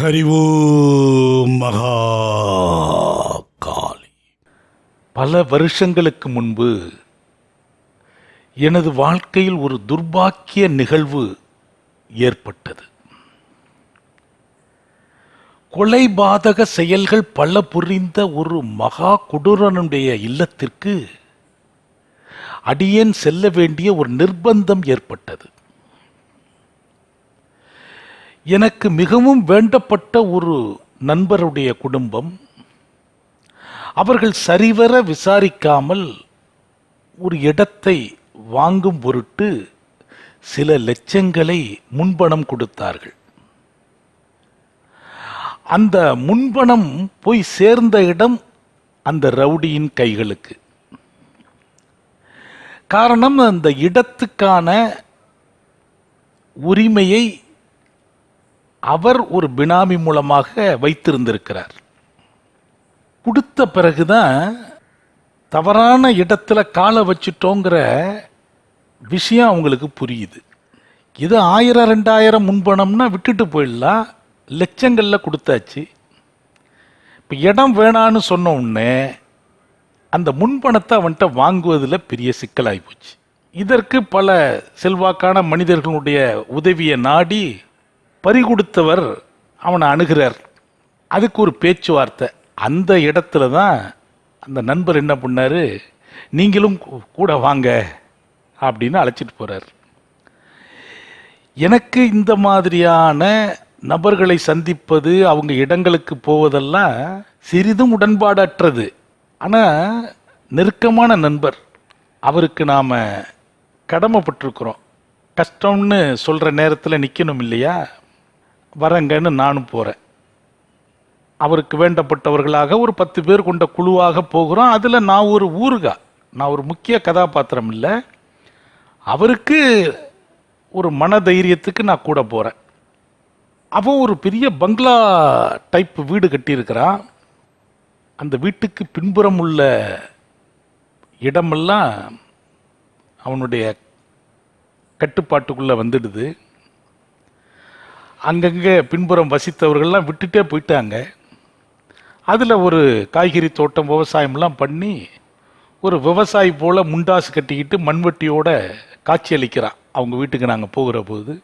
ஹரிவோ மகா காளி பல வருஷங்களுக்கு முன்பு எனது வாழ்க்கையில் ஒரு துர்பாக்கிய நிகழ்வு ஏற்பட்டது. கொலை பாதக செயல்கள் பல புரிந்த ஒரு மகா கொடூரனுடைய இல்லத்திற்கு அடியேன் செல்ல வேண்டிய ஒரு நிர்பந்தம் ஏற்பட்டது. எனக்கு மிகவும் வேண்டப்பட்ட ஒரு நண்பருடைய குடும்பம். அவர்கள் சரிவர விசாரிக்காமல் ஒரு இடத்தை வாங்கும் பொருட்டு சில லட்சங்களை முன்பணம் கொடுத்தார்கள். அந்த முன்பணம் போய் சேர்ந்த இடம் அந்த ரவுடியின் கைகளுக்கு. காரணம் அந்த இடத்துக்கான உரிமையை அவர் ஒரு பினாமி மூலமாக வைத்திருந்திருக்கிறார். கொடுத்த பிறகுதான் தவறான இடத்துல காலை வச்சுட்டோங்கிற விஷயம் அவங்களுக்கு புரியுது. இது ஆயிரம் ரெண்டாயிரம் முன்பணம்னா விட்டுட்டு போயிடலாம். லட்சங்களில் கொடுத்தாச்சு. இப்போ இடம் வேணான்னு சொன்ன உடனே அந்த முன்பணத்தை அவன்கிட்ட வாங்குவதில் பெரிய சிக்கலாகி போச்சு. இதற்கு பல செல்வாக்கான மனிதர்களுடைய உதவியை நாடி பறிகொடுத்தவர் அவனை அணுகிறார். அதுக்கு ஒரு பேச்சுவார்த்தை. அந்த இடத்துல தான் அந்த நண்பர் என்ன பண்ணார்? நீங்களும் கூட வாங்க அப்படின்னு அழைச்சிட்டு போகிறார் எனக்கு இந்த மாதிரியான நபர்களை சந்திப்பது அவங்க இடங்களுக்கு போவதெல்லாம் சிறிதும் உடன்பாடற்றது. ஆனால் நெருக்கமான நண்பர். அவருக்கு நாம் கடமைப்பட்டிருக்கிறோம். கஷ்டம்னு சொல்கிற நேரத்தில் நிற்கணும் இல்லையா? வரங்கன்னு நானும் போகிறேன் அவருக்கு வேண்டப்பட்டவர்களாக ஒரு பத்து பேர் கொண்ட குழுவாக போகிறோம். அதில் நான் ஒரு ஊருகா நான் ஒரு முக்கிய கதாபாத்திரம் இல்லை. அவருக்கு ஒரு மன தைரியத்துக்கு நான் கூட போகிறேன் அவன் ஒரு பெரிய பங்களா டைப் வீடு கட்டியிருக்கிறான். அந்த வீட்டுக்கு பின்புறம் உள்ள இடமெல்லாம் அவனுடைய கட்டுப்பாட்டுக்குள்ளே வந்துடுது. அங்கங்கே பின்புறம் வசித்தவர்கள்லாம் விட்டுட்டே போயிட்டாங்க. அதில் ஒரு காய்கறி தோட்டம் விவசாயம்லாம் பண்ணி ஒரு விவசாயி போல் முண்டாசு கட்டிக்கிட்டு மண்வெட்டியோட காட்சி அளிக்கிறான். அவங்க வீட்டுக்கு நாங்கள் போகிற போது.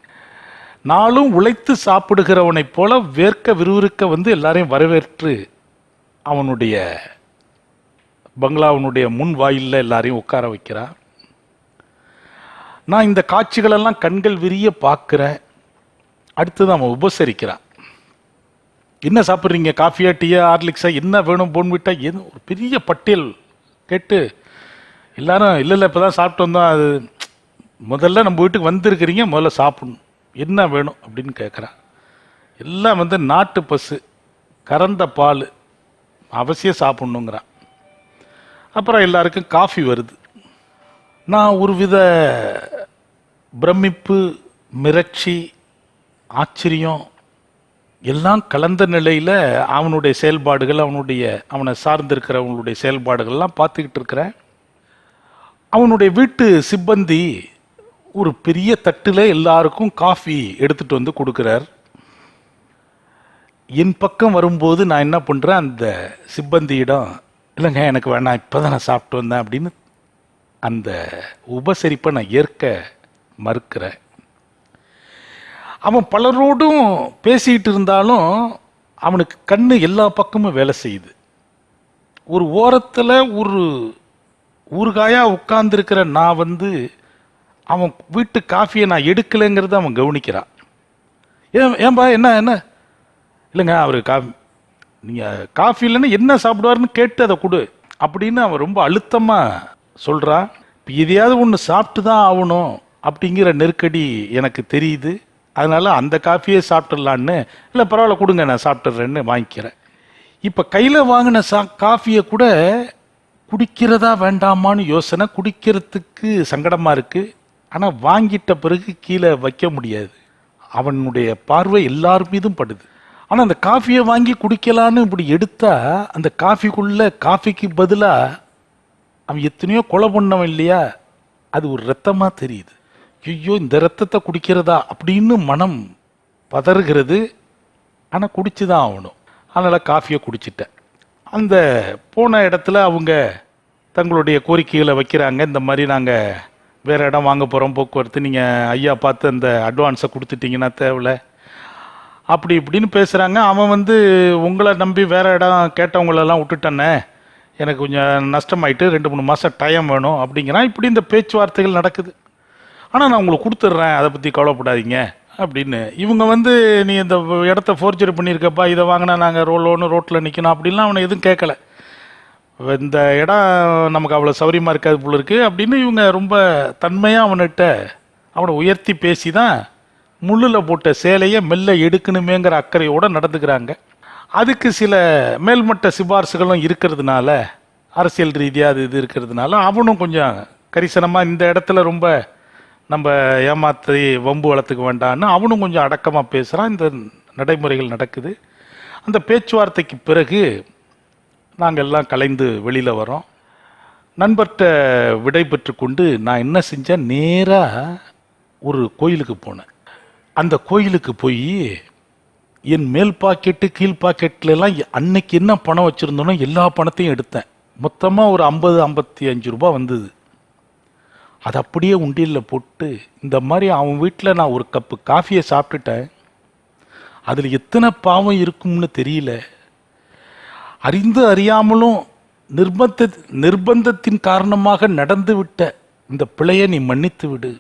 நாளும் உழைத்து சாப்பிடுகிறவனைப் போல வேர்க்க விறுவிறுக்க வந்து எல்லாரையும் வரவேற்று அவனுடைய பங்களாவனுடைய முன் வாயிலில் எல்லாரையும் உட்கார வைக்கிறான் நான் இந்த காட்சிகளெல்லாம் கண்கள் விரிய பார்க்குறேன். அடுத்தது அவன் உபசரிக்கிறான். என்ன சாப்பிட்றீங்க? காஃபியா டீயா ஹார்லிக்ஸா? என்ன வேணும்? போன்விட்டா எது? ஒரு பெரிய பட்டியல் கேட்டு எல்லாரும் இல்லை இல்லை இப்போ தான் சாப்பிட்டு வந்தோம். அது முதல்ல நம்ம வீட்டுக்கு வந்திருக்கிறீங்க. முதல்ல சாப்பிடணும். என்ன வேணும்? அப்படின்னு கேட்குறான் எல்லாம் வந்து நாட்டு பசு கறந்த பால் அவசியம் சாப்பிட்ணுங்கிறான். அப்புறம் எல்லாருக்கும் காஃபி வருது. நான் ஒரு வித பிரமிப்பு மிரட்சி ஆச்சரியம். எல்லாம் கலந்த நிலையில் அவனுடைய செயல்பாடுகள் அவனுடைய அவனை சார்ந்திருக்கிறவங்களுடைய செயல்பாடுகள்லாம் பார்த்துக்கிட்டு இருக்கிறேன் அவனுடைய வீட்டு சிப்பந்தி ஒரு பெரிய தட்டில் எல்லாருக்கும் காஃபி எடுத்துகிட்டு வந்து கொடுக்குறார். என் பக்கம் வரும்போது நான் என்ன பண்ணுறேன் அந்த சிப்பந்தியிடம் இல்லைங்க எனக்கு வேணாம் இப்போ தான் நான் சாப்பிட்டு வந்தேன் அப்படின்னு அந்த உபசரிப்பை நான் ஏற்க மறுக்கிறேன். அவன் பலரோடும் பேசிக்கிட்டு இருந்தாலும் அவனுக்கு கண்ணு எல்லா பக்கமும் வேலை செய்யுது. ஒரு ஓரத்தில் ஒரு ஊறுகாயாக உட்கார்ந்துருக்கிற நான் வந்து அவன் வீட்டு காஃபியை நான் எடுக்கலைங்கிறத அவன் கவனிக்கிறான். ஏன் ஏன்பா என்ன என்ன? இல்லைங்க அவர் காஃபி நீங்கள் காஃபி இல்லைன்னா என்ன சாப்பிடுவாருன்னு கேட்டு அதை கொடு அப்படின்னு அவன் ரொம்ப அழுத்தமாக சொல்கிறான் இப்போ எதையாவது ஒன்று சாப்பிட்டு தான் ஆகணும் அப்படிங்கிற நெருக்கடி எனக்கு தெரியுது. அதனால் அந்த காஃபியே சாப்பிட்றலான்னு இல்லை பரவாயில்ல கொடுங்க நான் சாப்பிட்றேன்னு வாங்கிக்கிறேன். இப்போ கையில் வாங்கின சா காஃபியை கூட குடிக்கிறதா வேண்டாமான்னு யோசனை குடிக்கிறதுக்கு சங்கடமாக இருக்குது ஆனால் வாங்கிட்ட பிறகு கீழே வைக்க முடியாது. அவனுடைய பார்வை எல்லார் மீதும் படுது. ஆனால் அந்த காஃபியை வாங்கி குடிக்கலான்னு இப்படி எடுத்தால் அந்த காஃபிக்குள்ளே காஃபிக்கு பதிலாக அவன் எத்தனையோ கொலை பண்ணவன் இல்லையா? அது ஒரு ரத்தமாக தெரியுது. ஐயோ இந்த ரத்தத்தை குடிக்கிறதா அப்படின்னு மனம் பதறுகிறது. ஆனால் குடிச்சு தான் ஆகணும். அதனால் காஃபியை குடிச்சிட்டேன். அந்த போன இடத்துல அவங்க தங்களுடைய கோரிக்கைகளை வைக்கிறாங்க. இந்த மாதிரி நாங்கள் வேறு இடம் வாங்க போகிறோம் போக்குவரத்து நீங்கள் ஐயா பார்த்து அந்த அட்வான்ஸை கொடுத்துட்டிங்கன்னா தேவையில்ல. அப்படி இப்படின்னு பேசுகிறாங்க அவன் வந்து உங்களை நம்பி வேறு இடம் கேட்டவங்களெல்லாம் விட்டுட்டேனே. எனக்கு கொஞ்சம் நஷ்டமாயிட்டு ரெண்டு மூணு மாதம் டைம் வேணும். அப்படிங்கிறான். இப்படி இந்த பேச்சுவார்த்தைகள் நடக்குது. ஆனால் நான் உங்களுக்கு கொடுத்துட்றேன் அதை பற்றி கவலைப்படாதீங்க அப்படின்னு. இவங்க வந்து நீ இந்த இடத்த ஃபோர்ஜர் பண்ணியிருக்கப்பா இதை வாங்கினா நாங்கள் ரோலோன்னு ரோட்டில் நிற்கணும் அப்படின்லாம் அவனை எதுவும் கேட்கல. இந்த இடம் நமக்கு அவ்வளோ சௌரியமாக இருக்காது போல இருக்குது அப்படின்னு இவங்க ரொம்ப தன்மையாக அவன்கிட்ட அவனை உயர்த்தி பேசி தான் முள்ளில் போட்ட சேலையை மெல்ல எடுக்கணுமேங்கிற அக்கறையோடு நடந்துக்கிறாங்க. அதுக்கு சில மேல்மட்ட சிபாரிசுகளும் இருக்கிறதுனால அரசியல் ரீதியாக அது இது இருக்கிறதுனால அவனும் கொஞ்சம் கரிசனமாக இந்த இடத்துல ரொம்ப நம்ம ஏமாத்தி வம்பு வளர்த்துக்க வேண்டான்னு அவனும் கொஞ்சம் அடக்கமாக பேசுகிறான் இந்த நடைமுறைகள் நடக்குது. அந்த பேச்சுவார்த்தைக்கு பிறகு நாங்கள் எல்லாம் கலைந்து வெளியில் வரோம் நண்பர்கிட்ட விடை பெற்று கொண்டு நான் என்ன செஞ்சேன்? நேராக ஒரு கோயிலுக்கு போனேன். அந்த கோயிலுக்கு போய் என் மேல் பாக்கெட்டு கீழ் பாக்கெட்லலாம் அன்னைக்கு என்ன பணம் வச்சுருந்தோனோ எல்லா பணத்தையும் எடுத்தேன். மொத்தமாக ஒரு ஐம்பது ஐம்பத்தி அஞ்சு ரூபா வந்தது. அதை அப்படியே உண்டியலில் போட்டு இந்த மாதிரி அவன் வீட்டில் நான் ஒரு கப்பு காஃபியை சாப்பிட்டுட்டேன். அதில் எத்தனை பாவம் இருக்கும்னு தெரியல. அறிந்து அறியாமலும் நிர்பந்த நிர்பந்தத்தின் காரணமாக நடந்து விட்ட இந்த பிழையை நீ மன்னித்து விடு.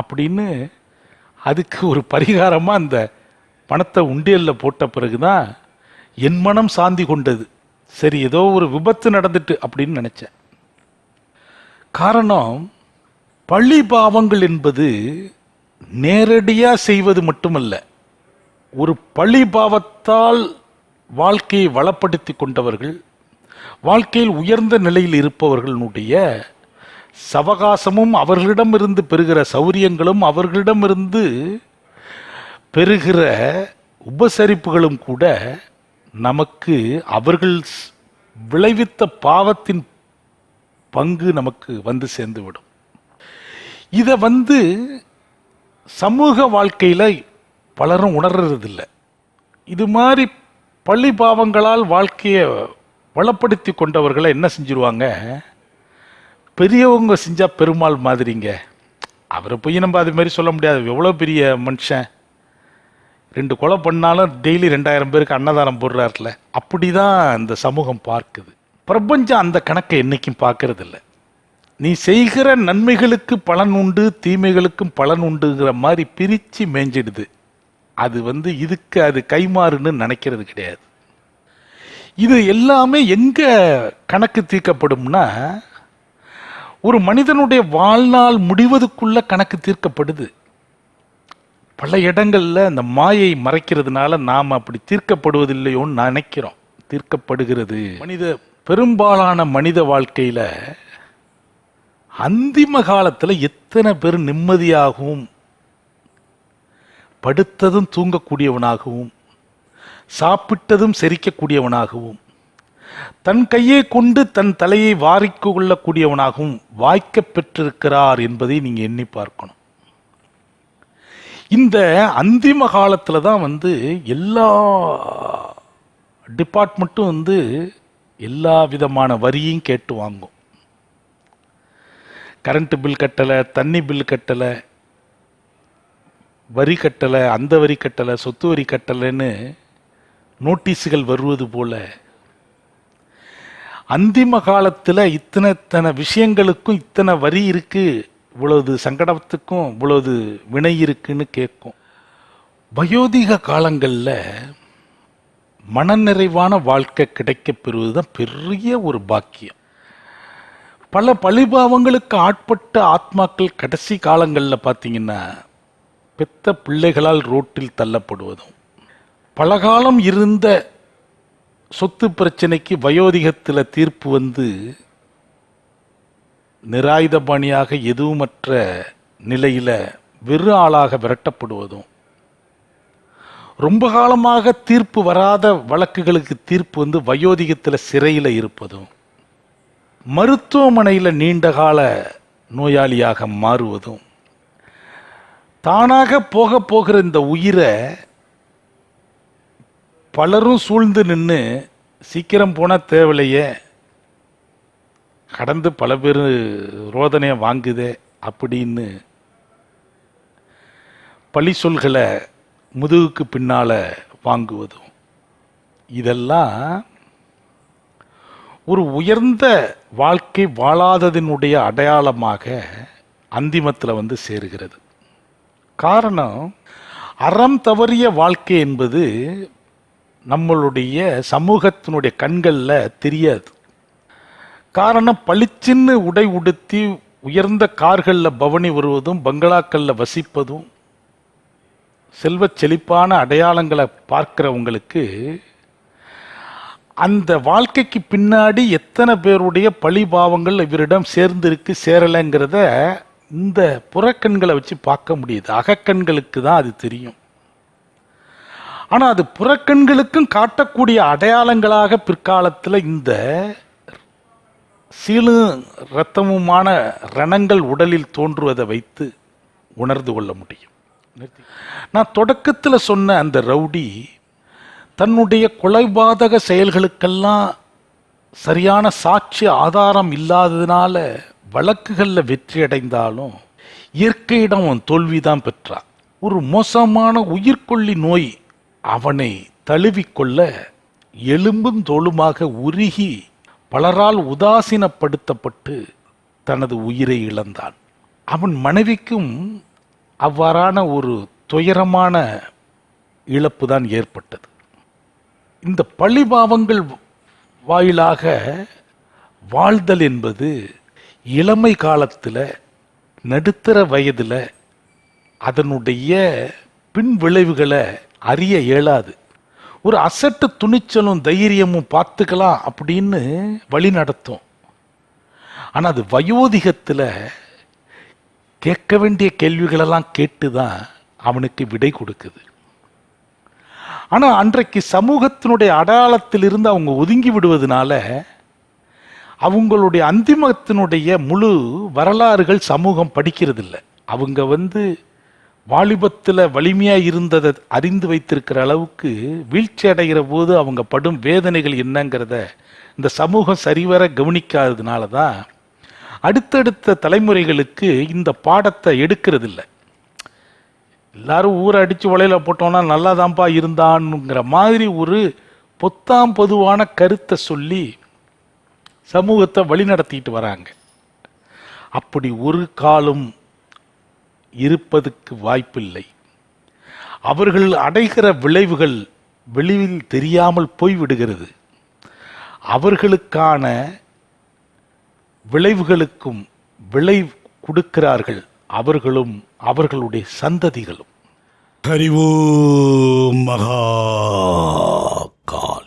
அப்படின்னு அதுக்கு ஒரு பரிகாரமாக அந்த பணத்தை உண்டியலில் போட்ட பிறகு தான் என் மனம் சாந்தி கொண்டது. சரி ஏதோ ஒரு விபத்து நடந்துட்டு அப்படின்னு நினச்சேன். காரணம் பழி பாவங்கள் என்பது நேரடியாக செய்வது மட்டுமல்ல ஒரு பழி பாவத்தால் வாழ்க்கையை வளப்படுத்தி கொண்டவர்கள் வாழ்க்கையில் உயர்ந்த நிலையில் இருப்பவர்களுடைய சவகாசமும் அவர்களிடமிருந்து பெறுகிற சௌரியங்களும் அவர்களிடமிருந்து பெறுகிற உபசரிப்புகளும் கூட நமக்கு அவர்கள் ஸ்- விளைவித்த பாவத்தின் பங்கு நமக்கு வந்து சேர்ந்துவிடும். இதை வந்து சமூக வாழ்க்கையில் பலரும் உணர்றதில்ல. இது மாதிரி பள்ளி பாவங்களால் வாழ்க்கையை வளப்படுத்தி கொண்டவர்களை என்ன செஞ்சிருவாங்க? பெரியவங்க செஞ்சால் பெருமாள் மாதிரிங்க. அவரை போய் நம்ம அது மாதிரி சொல்ல முடியாது. எவ்வளோ பெரிய மனுஷன். ரெண்டு கொலை பண்ணாலும் டெய்லி ரெண்டாயிரம் பேருக்கு அன்னதானம் போடுறாருல. அப்படிதான் இந்த சமூகம் பார்க்குது. பிரபஞ்சம் அந்த கணக்கை என்னைக்கும் பார்க்கறதில்ல. நீ செய்கிற நன்மைகளுக்கு பலன் உண்டு தீமைகளுக்கும் பலன் உண்டுங்கிற மாதிரி பிரித்து மேஞ்சிடுது. அது வந்து இதுக்கு அது கைமாறுன்னு நினைக்கிறது கிடையாது. இது எல்லாமே எங்க கணக்கு தீர்க்கப்படும்னா ஒரு மனிதனுடைய வாழ்நாள் முடிவதுக்குள்ள கணக்கு தீர்க்கப்படுது. பல இடங்களில் அந்த மாயை மறைக்கிறதுனால நாம் அப்படி தீர்க்கப்படுவதில்லையோன்னு நினைக்கிறோம். தீர்க்கப்படுகிறது. மனித பெரும்பாலான மனித வாழ்க்கையில் அந்திம காலத்தில் எத்தனை பேர் நிம்மதியாகவும் படுத்ததும் தூங்கக்கூடியவனாகவும் சாப்பிட்டதும் செரிக்கக்கூடியவனாகவும் தன் கையை கொண்டு தன் தலையை வாரிக்கு கொள்ளக்கூடியவனாகவும் வாய்க்கப் பெற்றிருக்கிறார் என்பதை நீங்கள் எண்ணி பார்க்கணும். இந்த அந்திம காலத்தில் தான் வந்து எல்லா டிபார்ட்மெண்ட்டும் வந்து எல்லா விதமான வரியும் கேட்டு வாங்கும். கரண்ட்டு பில் கட்டலை தண்ணி பில் கட்டலை வரி கட்டலை அந்த வரி கட்டலை சொத்து வரி கட்டலைன்னு நோட்டீஸுகள் வருவது போல அந்திம காலத்தில் இத்தனை இத்தனை விஷயங்களுக்கும் இத்தனை வரி இருக்குது இவ்வளவு சங்கடத்துக்கும் இவ்வளவு வினை இருக்குன்னு கேட்கும். வயோதிக காலங்களில் மனநிறைவான வாழ்க்கை கிடைக்கப் பெறுவது தான் பெரிய ஒரு பாக்கியம். பல பழிபாவங்களுக்கு ஆட்பட்ட ஆத்மாக்கள் கடைசி காலங்களில் பார்த்தீங்கன்னா பெத்த பிள்ளைகளால் ரோட்டில் தள்ளப்படுவதும் பலகாலம் இருந்த சொத்து பிரச்சனைக்கு வயோதிகத்தில் தீர்ப்பு வந்து நிராயுதபாணியாக எதுவுமற்ற நிலையில் வெறு ஆளாக விரட்டப்படுவதும் ரொம்ப காலமாக தீர்ப்பு வராத வழக்குகளுக்கு தீர்ப்பு வந்து வயோதிகத்தில் சிறையில் இருப்பதும் மருத்துவமனையில் நீண்ட கால நோயாளியாக மாறுவதும் தானாக போக போகிற இந்த உயிரை பலரும் சூழ்ந்து நின்று சீக்கிரம் போனால் தேவையில்லையே கடந்து பல பேர் ரோதனையை வாங்குதே அப்படின்னு பழி சொல்களை முதுகுக்கு பின்னால வாங்குவதும். இதெல்லாம் ஒரு உயர்ந்த வாழ்க்கை வாழாததினுடைய அடையாளமாக அந்திமத்தில் வந்து சேருகிறது. காரணம் அறம் தவறிய வாழ்க்கை என்பது நம்மளுடைய சமூகத்தினுடைய கண்களில் தெரியாது. காரணம் பளிச்சின்னு உடை உடுத்தி உயர்ந்த கார்களில் பவனி வருவதும் பங்களாக்களில் வசிப்பதும் செல்வச் செழிப்பான அடையாளங்களை பார்க்கிறவங்களுக்கு அந்த வாழ்க்கைக்கு பின்னாடி எத்தனை பேருடைய பழிபாவங்கள் இவரிடம் சேர்ந்திருக்கு சேரலைங்கிறத இந்த புறக்கண்களை வச்சு பார்க்க முடியுது. அகக்கண்களுக்கு தான் அது தெரியும். ஆனால் அது புறக்கண்களுக்கும் காட்டக்கூடிய அடையாளங்களாக பிற்காலத்தில் இந்த சீலும் இரத்தமுமான ரணங்கள் உடலில் தோன்றுவதை வைத்து உணர்ந்து கொள்ள முடியும். நான் தொடக்கத்தில் சொன்ன அந்த ரவுடி தன்னுடைய கொலைபாதக செயல்களுக்கெல்லாம் சரியான சாட்சி ஆதாரம் இல்லாததுனால வழக்குகளில் வெற்றி அடைந்தாலும் இயற்கையிடம் அவன் தோல்விதான் பெற்றான். ஒரு மோசமான உயிர்கொல்லி நோய் அவனை தழுவிக்கொள்ள எலும்பும் தோளுமாக உருகி பலரால் உதாசீனப்படுத்தப்பட்டு தனது உயிரை இழந்தான். அவன் மனைவிக்கும் அவ்வாறான ஒரு துயரமான இழப்பு தான் ஏற்பட்டது. இந்த பழிபாவங்கள் வாயிலாக வாழ்தல் என்பது இளமை காலத்தில் நடுத்தர வயதில் அதனுடைய பின் விளைவுகளை அறிய இயலாது. ஒரு அசட்டு துணிச்சலும் தைரியமும் பார்த்துக்கலாம் அப்படின்னு வழி நடத்தும். ஆனால் அது வயோதிகத்தில் கேட்க வேண்டிய கேள்விகளெல்லாம் கேட்டு தான் அவனுக்கு விடை கொடுக்குது. ஆனால் அன்றைக்கு சமூகத்தினுடைய அடையாளத்திலிருந்து அவங்க ஒதுங்கி விடுவதனால அவங்களுடைய அந்திமத்தினுடைய முழு வரலாறுகள் சமூகம் படிக்கிறதில்ல. அவங்க வந்து வாலிபத்தில் வலிமையாக இருந்ததை அறிந்து வைத்திருக்கிற அளவுக்கு வீழ்ச்சி அடைகிற போது அவங்க படும் வேதனைகள் என்னங்கிறத இந்த சமூகம் சரிவர கவனிக்காததுனால தான் அடுத்தடுத்த தலைமுறைகளுக்கு இந்த பாடத்தை எடுக்கிறதில்ல. எல்லாரும் ஊரை அடித்து உலையில் போட்டோன்னா நல்லா தான்ப்பா இருந்தான்ங்கிற மாதிரி ஒரு பொத்தாம் பொதுவான கருத்தை சொல்லி சமூகத்தை வழிநடத்திட்டு வராங்க. அப்படி ஒரு காலம் இருப்பதுக்கு வாய்ப்பில்லை. அவர்கள் அடைகிற விளைவுகள் வெளியில் தெரியாமல் போய்விடுகிறது. அவர்களுக்கான விளைவுகளுக்கும் விளை கொடுக்கிறார்கள் அவர்களும் அவர்களுடைய சந்ததிகளும். ஹரிவோம் மகா கால்